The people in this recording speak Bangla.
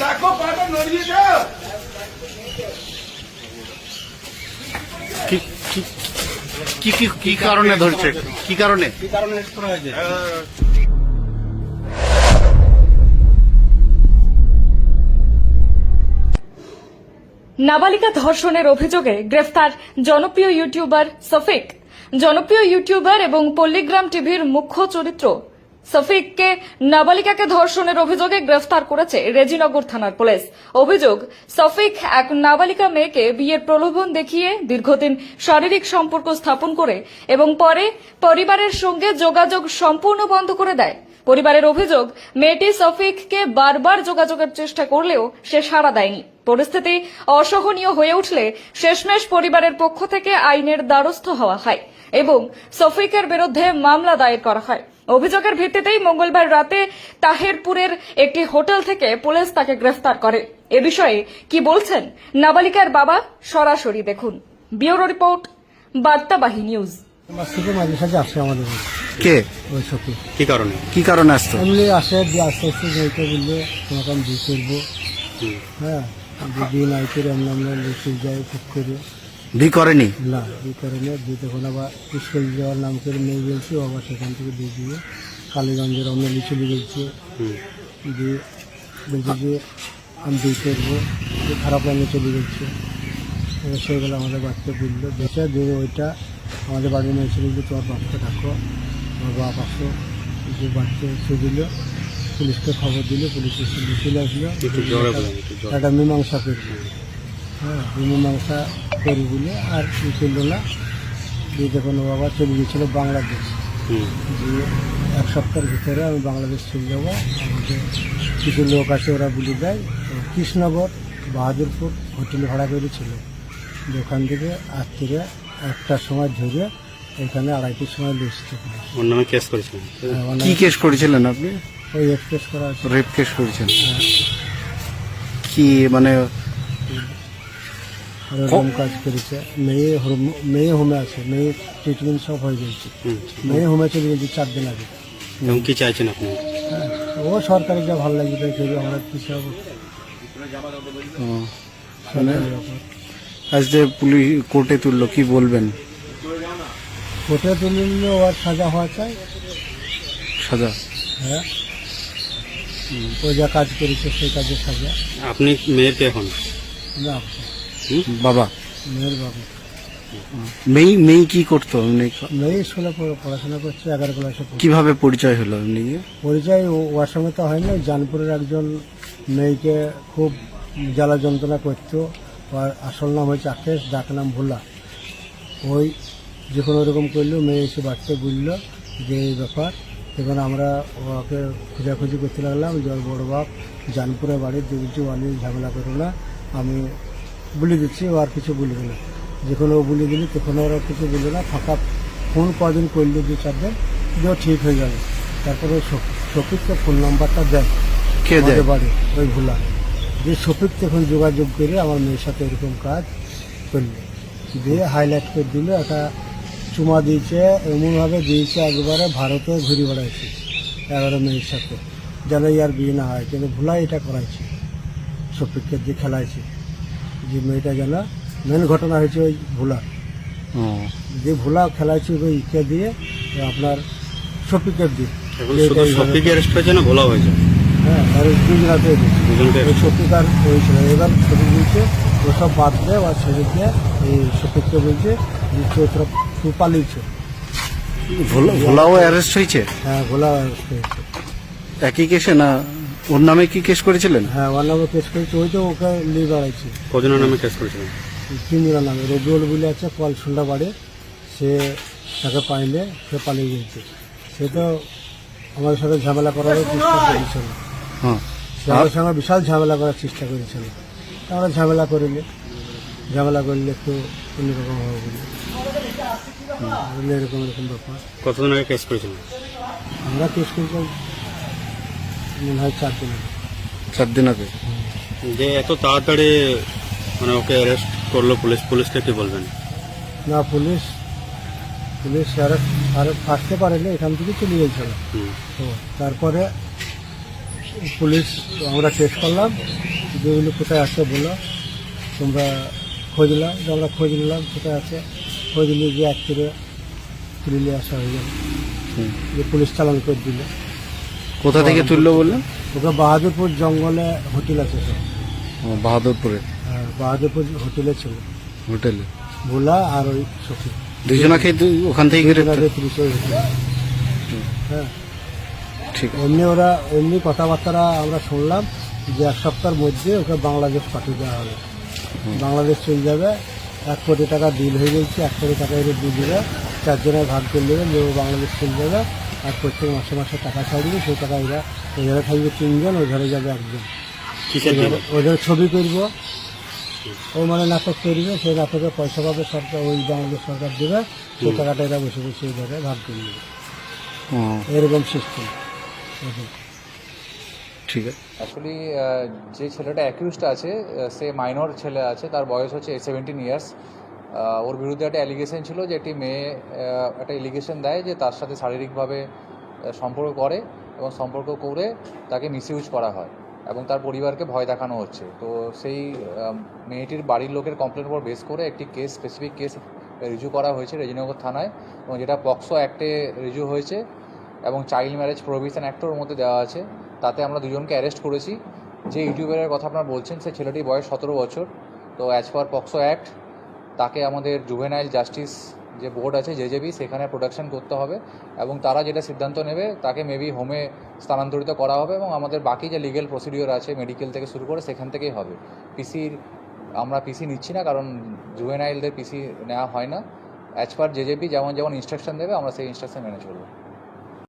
দেখো পাটা নড়িয়ে দাও। কি কি কি কি কি কারণে কি কারণে? নাবালিকা ধর্ষণের অভিযোগে গ্রেফতার জনপ্রিয় ইউটিউবার সফিক। জনপ্রিয় ইউটিউবার এবং পল্লীগ্রাম টিভির মুখ্য চরিত্র সফিককে নাবালিকাকে ধর্ষণের অভিযোগে গ্রেফতার করেছে রেজিনগর থানার পুলিশ। অভিযোগ, সফিক এক নাবালিকা মেয়েকে বিয়ের প্রলোভন দেখিয়ে দীর্ঘদিন শারীরিক সম্পর্ক স্থাপন করে এবং পরে পরিবারের সঙ্গে যোগাযোগ সম্পূর্ণ বন্ধ করে দেয়। পরিবারের অভিযোগ, মেয়েটি সফিককে বারবার যোগাযোগের চেষ্টা করলেও সে সাড়া দেয়নি। পরিস্থিতি অসহনীয় হয়ে উঠলে শেষমেশ পরিবারের পক্ষ থেকে আইনের দ্বারস্থ হওয়া হয় এবং সফিকের বিরুদ্ধে মামলা দায়ের করা হয়। অভিযোগের ভিত্তিতেই মঙ্গলবার রাতে তাহেরপুরের একটি হোটেল থেকে পুলিশ তাকে গ্রেফতার করে। এ বিষয়ে কি বলছেন নাবালিকার বাবা সরাসরি দেখুন। Bureau report Bartabahi news. মাঝে সাঝে আসে আমাদের কে? ওই কি কারণে? কি কারণে আসতো? এমনি আসে আস্তে আস্তে যাইতে বললে তোমাকে আমি বিয়ে করব। হ্যাঁ যে বিয়ে নাই করে আমরা আমরা ঠিক করে। বি করেনি? না বিয়ে করে না দিয়ে তখন আবার স্কুল যাওয়ার নাম করে বলছে ও আবার সেখান থেকে দিয়ে দিয়ে কালীগঞ্জের অন্য চলে গেছে। দিয়ে বলছে যে আমি বিয়ে করব। খারাপ লাইনে চলে গেছে। এবার সেগুলো আমাদের বাচ্চা বলল বেঁচে দিয়ে ওইটা আমাদের বাড়ির মেয়ে ছিল যে তোমার বাপকে ডাকো আমার বাপ আসো। যে বাচ্চা এসে দিল পুলিশকে খবর দিল পুলিশ এসে চলে আসলো। একটা মীমাংসা করবে হ্যাঁ মীমাংসা করি বলে আর করল না দিয়ে যখন ও বাবা চলে গিয়েছিল বাংলাদেশ। দিয়ে এক সপ্তাহের ভিতরে আমি বাংলাদেশ চলে যাব আমাদের কিছু লোক আছে ওরা বলে দেয় তো কৃষ্ণনগর বাহাদুরপুর হোটেল ভাড়া করেছিল ওখান থেকে রাত্রিরে একটার সময় ধরে এখানে আড়াইটির সময় লিস্ট ওর নামে কেস করেছিলেন? কি কেস করেছিলেন আপনি? ওই এক্সপ্রেস করা আছে রেপ কেস করেছেন কি মানে ওরকম কাজ করেছে। মেয়ে হোম- মেয়ে হোমে আছে মেয়ে ট্রিটমেন্ট সব হয়ে গেছে। মেয়ে হোমে চলে গেছে চার দিন আগে। কি চাইছেন আপনি? হ্যাঁ ও সরকারি যা ভালো লাগবে তাই করবে আমরা কিছু মানে আজ যে পুলিশ কোর্টে তুললো কি বলবেন? কোর্টে তুললে ওর সাজা হওয়া চাই। সাজা? হ্যাঁ। ও যা কাজ করেছে সেই কাজের সাজা। আপনি মেয়েকে এখন? না বাবা। মেয়ের বাবু। মেয়ে মেয়ে কি করতো মেয়ে স্কুলে পড়াশোনা করছে এগারো ক্লাসে। কীভাবে পরিচয় হলো এমনি? পরিচয় ওর সঙ্গে তো হয়নি জানপুরের একজন মেয়েকে খুব জ্বালা যন্ত্রণা করতো। ওর আসল নাম হয়েছে আকেশ ডাক নাম ভোলা। ওই যে কোনো রকম করল মেয়ে এসে বাড়িতে বলল যে এই ব্যাপার। তখন আমরা ওকে খোঁজাখুঁজি করতে লাগলাম ওর বড় বাপ জানপুরে বাড়ির বলছি অনেক ঝামেলা করো না আমি বলে দিচ্ছি ও আর কিছু বলবে না। যখন ও বলে দিলি তখন ওরা কিছু বলবে না ফাঁকা ফোন কদিন করল দু চার দিন যে ও ঠিক হয়ে যাবে। তারপরে শফিককে ফোন নাম্বারটা দেয়। কে দেয়? বাড়ি ওই ভোলা। যে শফিক তখন যোগাযোগ করে আমার মেয়ের সাথে এরকম কাজ করল। দিয়ে হাইলাইট করে দিল একটা চুমা দিয়েছে এমনভাবে দিয়েছে একবারে ভারতে ঘুরে বেড়াইছে এগারো মেয়ের সাথে। যেন ইয়ার বিয়ে না হয় কিন্তু ভুলাই এটা করাইছে শফিককে দিয়ে খেলাইছে। যে মেয়েটা যেন মেন ঘটনা হয়েছে ওই ভোলা। যে ভোলা খেলাইছে ওই ইকে দিয়ে আপনার শফিকের দিয়ে। অ্যারেস্ট হয়েছে না ভোলা হয়েছে? হ্যাঁ আর দুজনাতে হয়েছিল এবার বলছে ওসব বাদ আর ছেড়ে দিয়ে এই বলছে যে চৈত্র তুই পালিয়েছে। ভোলা- ভোলাও অ্যারেস্ট হয়েছে? হ্যাঁ ভোলা হয়েছে। একই কেসে না ওর নামে কি কেস করেছিলেন? হ্যাঁ ওর নামে কেস করেছে। ওই তো ওকে নিয়ে বেড়াইছে। কজনের নামে কেস করেছিলেন? তিনজনের নামে। রবিউল বলে আছে কল সন্ধ্যা বাড়ি। সে তাকে পাইলে সে পালিয়ে গেছে। সে তো আমাদের সাথে ঝামেলা করার চেষ্টা করেছিল। হ্যাঁ। সে আমাদের সঙ্গে বিশাল ঝামেলা করার চেষ্টা করেছিল। আমরা ঝামেলা করিলে ঝামেলা করলে একটু অন্যরকম হবে বলে। এরকম এরকম ব্যাপার। কতদিন আগে কেস করেছিলেন? আমরা কেস করতে মনে হয় চার দিন। চার দিন আগে? যে এত তাড়াতাড়ি মানে ওকে অ্যারেস্ট করল পুলিশ পুলিশকে কি বলবেন? না পুলিশ পুলিশ আর আর আসতে পারেনি এখান থেকে চলে গেছিল। তো তারপরে পুলিশ আমরা টেস্ট করলাম যেগুলো কোথায় আছে বলো। তোমরা খোঁজলাম আমরা খোঁজ নিলাম কোথায় আছে। খোঁজ নিয়ে যে এক করে তুলে নিয়ে আসা হয়ে গেল। হুম। যে পুলিশ চালান করে দিল। কোথা থেকে তুললো বললেন? ওকে বাহাদুরপুর জঙ্গলে হোটেল আছে সব বাহাদুরপুরে? হ্যাঁ, বাহাদুরপুর হোটেলে ছিল। হোটেলে? ভোলা আর ওই সখী। দুজনাকে ওখান থেকে হ্যাঁ। ঠিক। এমনি ওরা এমনি কথাবার্তা আমরা শুনলাম যে এক সপ্তাহের মধ্যে ওকে বাংলাদেশ পাঠিয়ে দেওয়া হবে। বাংলাদেশ চলে যাবে। এক কোটি টাকা ডিল হয়ে গেছে এক কোটি টাকা এর দিয়ে দিবে। চারজনের ভাগ করে ও বাংলাদেশ চলে যাবে। আর প্রত্যেক মাসে মাসে টাকা ছাড়বে সেই টাকা এরা ওই ঘরে থাকবে তিনজন ওই ঘরে যাবে একজন। জন্য? ওদের ছবি করব ও মানে নাটক করবে সেই নাটকে পয়সা পাবে সরকার ওই বাংলাদেশ সরকার দেবে সেই টাকাটা এরা বসে বসে ওই ঘরে ভাগ করে নেবে। এরকম সিস্টেম ঠিক আছে। অ্যাকচুয়ালি যে ছেলেটা অ্যাকিউজড আছে সে মাইনর ছেলে আছে তার বয়স হচ্ছে সেভেন্টিন ইয়ার্স ওর বিরুদ্ধে একটা অ্যালিগেশন ছিল যে একটি মেয়ে একটা এলিগেশন দেয় যে তার সাথে শারীরিকভাবে সম্পর্ক করে এবং সম্পর্ক করে তাকে মিসইউজ করা হয় এবং তার পরিবারকে ভয় দেখানো হচ্ছে। তো সেই মেয়েটির বাড়ির লোকের কমপ্লেন উপর বেস করে একটি কেস স্পেসিফিক কেস রিজু করা হয়েছে রেজিনগর থানায় এবং যেটা পক্সো অ্যাক্টে রিজু হয়েছে এবং চাইল্ড ম্যারেজ প্রভিশন অ্যাক্টর মধ্যে দেওয়া আছে। তাতে আমরা দুজনকে অ্যারেস্ট করেছি। যে ইউটিউবারের কথা আপনারা বলছেন, সে ছেলেটির বয়স সতেরো বছর। তো অ্যাজ পার পক্সো অ্যাক্ট তাকে আমাদের জুভেনাইল জাস্টিস যে বোর্ড আছে, জেজেবি, সেখানে প্রোডাকশন করতে হবে এবং তারা যেটা সিদ্ধান্ত নেবে, তাকে মেবি হোমে স্থানান্তরিত করা হবে এবং আমাদের বাকি যে লিগেল প্রসিডিওর আছে মেডিকেল থেকে শুরু করে সেখান থেকেই হবে। পিসির আমরা পিসি নিচ্ছি না কারণ জুভেনাইলদের পিসি নেওয়া হয় না। অ্যাজ পার জেজেপি যেমন যেমন ইনস্ট্রাকশন দেবে, আমরা সেই ইনস্ট্রাকশন মেনে চলবো।